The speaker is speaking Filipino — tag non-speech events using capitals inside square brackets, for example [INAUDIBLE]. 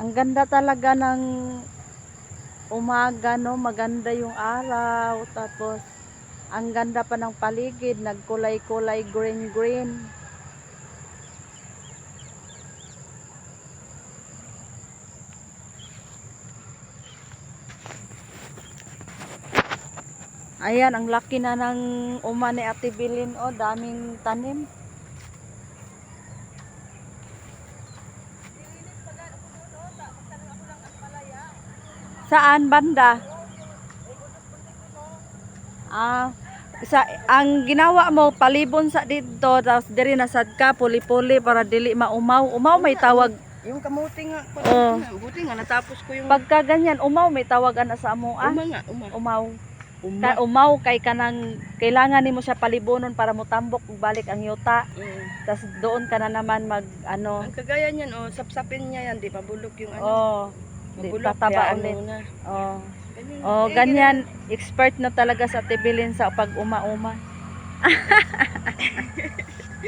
Ang ganda talaga ng umaga, no? Maganda yung araw. Tapos, ang ganda pa ng paligid. Nagkulay-kulay green-green. Ayan, ang laki na ng uma ni Ate Bilin. Oh, daming tanim. Saan banda? Ah, sa ang ginawa mo palibon sa dito tapos diri nasad ka puli-puli para dili maumaw. Umaw may tawag. Yung kamuti nga. Oo. Buti nga natapos ko yung Pagka ganyan, umaw may tawagan na sa amo ah. uma nga. Uma. Umaw. Uma. Ka, umaw kay kanang kailangan nimo siya palibonon para mutambok ug balik ang yuta. Mm. Tapos doon ka na naman mag ano. Ang kagaya niyan, oh, sapsapin niya yan, di mabulok yung ano. Oh, di mabulok, tataba kaya ulit. Ano na. Oh. Oh, ganyan. Expert na talaga sa tibilin sa pag uma-uma. [LAUGHS]